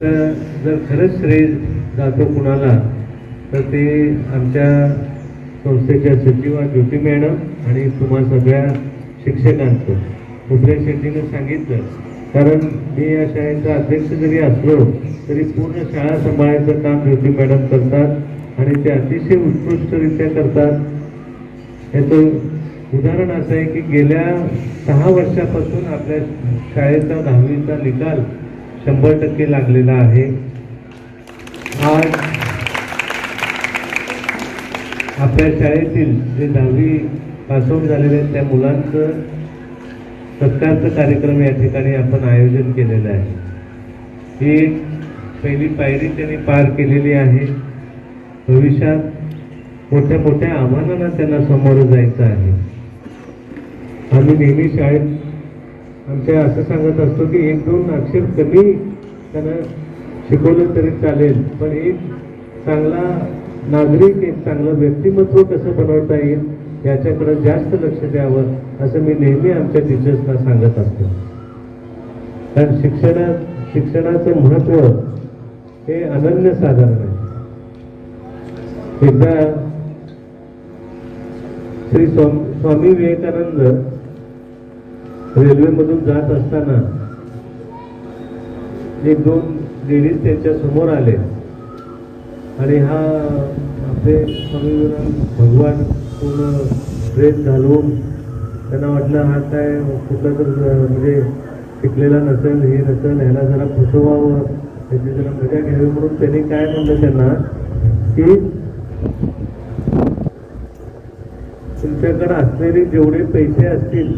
तर जर खरंच श्रेय जातो कुणाला तर ते आमच्या संस्थेच्या सचिवा ज्योती मॅडम आणि तुम्हा सगळ्या शिक्षकांचं. उपरे शेट्टीनं सांगितलं कारण मी या शाळेचा अध्यक्ष जरी असलो तरी पूर्ण शाळा सांभाळायचं काम ज्योती मॅडम करतात आणि ते अतिशय उत्कृष्टरित्या करतात. याचं उदाहरण असं आहे की गेल्या सहा वर्षापासून आपल्या शाळेचा दहावीचा निकाल शंभर टक्के लागलेला आहे. आज आपल्या शाळेतील जे दहावी पासआउट झालेले आहेत त्या मुलांचं सत्कारचं कार्यक्रम या ठिकाणी आपण आयोजन केलेलं आहे. ही एक पहिली पायरी त्यांनी पार केलेली आहे. भविष्यात मोठ्या मोठ्या आव्हानांना त्यांना सामोरं जायचं आहे. आम्ही नेहमी शाळेत आमच्या असं सांगत असतो की एक दोन अक्षर कमी त्यांना शिकवलं तरी चालेल. पण एक चांगला नागरिक एक चांगलं व्यक्तिमत्व कसं बनवता येईल याच्याकडे जास्त लक्ष द्यावं असं मी नेहमी आमच्या टीचर्सना सांगत असतो. कारण शिक्षणा शिक्षणाचं महत्त्व हे अनन्यसाधारण आहे. एकदा श्री स्वामी स्वामी विवेकानंद रेल्वेमधून जात असताना एक दोन लेडीज त्यांच्यासमोर आले. आणि हा आपले स्वामी भगवान पूर्ण ड्रेस घालून त्यांना वाटलं हा काय कुठला तर म्हणजे शिकलेला नसेल हे नसेल ह्याला जरा फसवावं त्याची जरा मजा घ्यावी म्हणून त्यांनी काय म्हणलं त्यांना की तुमच्याकडे असलेले जेवढे पैसे असतील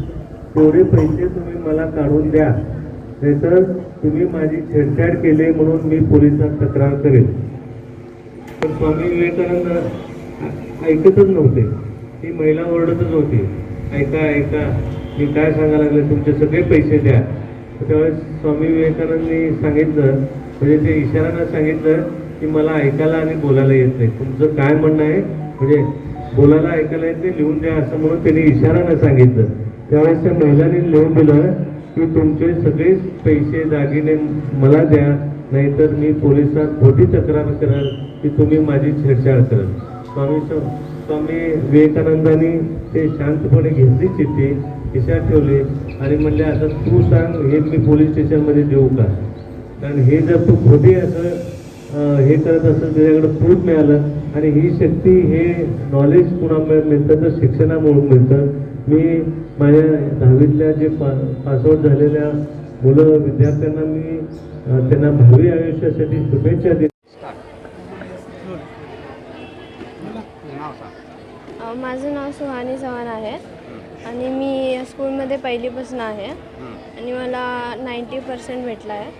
तेवढे पैसे तुम्ही मला काढून द्या नाहीतर तुम्ही माझी छेडछाड केली म्हणून मी पोलिसात तक्रार करेन. पण स्वामी विवेकानंद ऐकतच नव्हते. ती महिला ओरडतच होती. ऐका ऐका मी काय सांगायला लागले? तुमचे सगळे पैसे द्या. त्यावेळेस स्वामी विवेकानंदनी सांगितलं म्हणजे ते इशाऱ्यानं सांगितलं की मला ऐकायला आणि बोलायला येत नाही. तुमचं काय म्हणणं आहे? म्हणजे बोलायला ऐकायला येत नाही लिहून द्या असं म्हणून त्यांनी इशाऱ्यानं सांगितलं. त्यावेळेस त्या महिलांनी लिहून दिलं की तुमचे सगळेच पैसे दागिने मला द्या नाहीतर मी पोलिसात खोटी तक्रार कराल की तुम्ही माझी छेडछाड कराल स्वामी स्वामी विवेकानंदांनी ते शांतपणे घेतली चिठ्ठी खिशात ठेवली आणि म्हणले आता तू सांग हे मी पोलीस स्टेशनमध्ये देऊ का? कारण हे जर तू खोटी असं हे करत असेल त्याच्याकडे प्रूफ मिळालं आणि ही शक्ती हे नॉलेज कुणामुळे मिळतं? तर शिक्षणामुळे मिळतं. मी माझ्या दहावीतल्या जे पा पासआउट झालेल्या मुलं विद्यार्थ्यांना मी त्यांना भावी आयुष्यासाठी शुभेच्छा दिल्या माझं नाव सुहानी चव्हाण आहे. आणि मी स्कूलमध्ये पहिलीपासून आहे. आणि मला नाईंटी पर्सेंट भेटला आहे.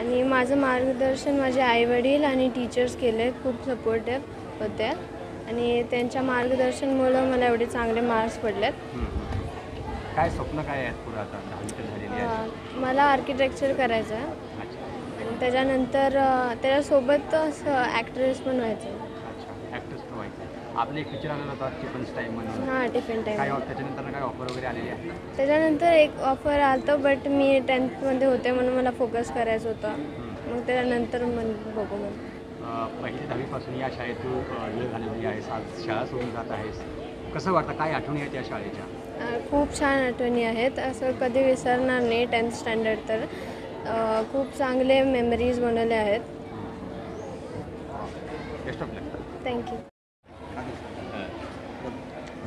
आणि माझं मार्गदर्शन माझे आईवडील आणि टीचर्स केले. खूप सपोर्टिव्ह होते. आणि त्यांच्या मार्गदर्शनमुळं मला एवढे चांगले मार्क्स पडलेत. काय स्वप्न काय आहेत पुढे आता? दहावी तर झालेली आहे अ, मला आर्किटेक्चर करायचं आहे. अच्छा. आणि त्याच्यानंतर अ, त्याच्यासोबत ॲक्ट्रेस पण व्हायचं. अच्छा. ॲक्टर्स पण व्हायचं. आपले एक पिक्चर आलेला होता चिकन टाईम म्हणून. हां टिफिन काय टाईम त्याच्यानंतर काय ऑफर वगैरे आलेली आहे त्याच्यानंतर एक ऑफर आलं बट मी टेन्थमध्ये होते म्हणून मला फोकस करायचं होतं. मग त्याच्यानंतर मग बघू मग. पहिली दहावीपासून या शाळेत तू वेळ घालवली आहेस. आज शाळा सोडून जात आहेस. कसं वाटतं? काय आठवणी आहेत या शाळेच्या? खूप छान आठवणी आहेत. असं कधी विसरणार नाही टेन्थ स्टँडर्ड तर. खूप चांगले मेमरीज बनवले आहेत. बेस्ट ऑफ लक थँक्यू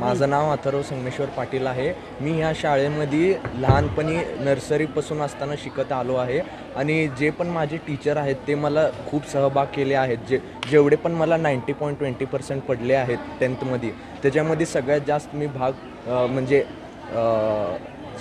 माझं नाव अथर्व संगमेश्वर पाटील आहे. मी ह्या शाळेमध्ये लहानपणी नर्सरीपासून असताना शिकत आलो आहे आणि जे पण माझे टीचर आहेत ते मला खूप सहभाग केले आहेत. जे जेवढे पण मला नाईंटी पॉईंट ट्वेंटी पर्सेंट पडले आहेत टेन्थमध्ये त्याच्यामध्ये सगळ्यात जास्त मी भाग म्हणजे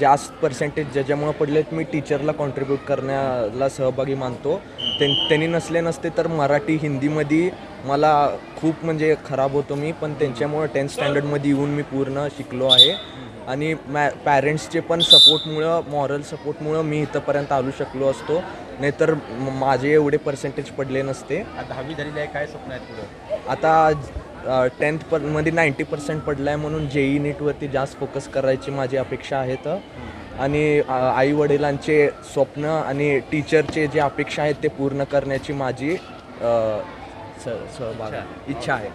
जास्त पर्सेंटेज ज्याच्यामुळं पडलेत मी टीचरला कॉन्ट्रीब्यूट करण्याला सहभागी मानतो. त्यां त्यांनी नसले नसते तर मराठी हिंदीमध्ये मला खूप म्हणजे खराब होतो मी. पण त्यांच्यामुळं टेन्थ स्टँडर्डमध्ये येऊन मी पूर्ण शिकलो आहे. आणि मॅ पॅरेंट्सचे पण सपोर्टमुळं मॉरल सपोर्टमुळं मी इथंपर्यंत आलू शकलो असतो. नाहीतर म- माझे एवढे पर्सेंटेज पडले नसते. दहावी झालेली आहे काय स्वप्न आहेत पुढं? आता टेन्थ परमध्ये नाईंटी पर्सेंट पडलं आहे म्हणून जेई नीटवरती जास्त फोकस करायची माझी अपेक्षा आहेत आणि आई वडिलांचे स्वप्न आणि टीचरचे जे अपेक्षा आहेत ते पूर्ण करण्याची माझी सहभाग इच्छा आहे.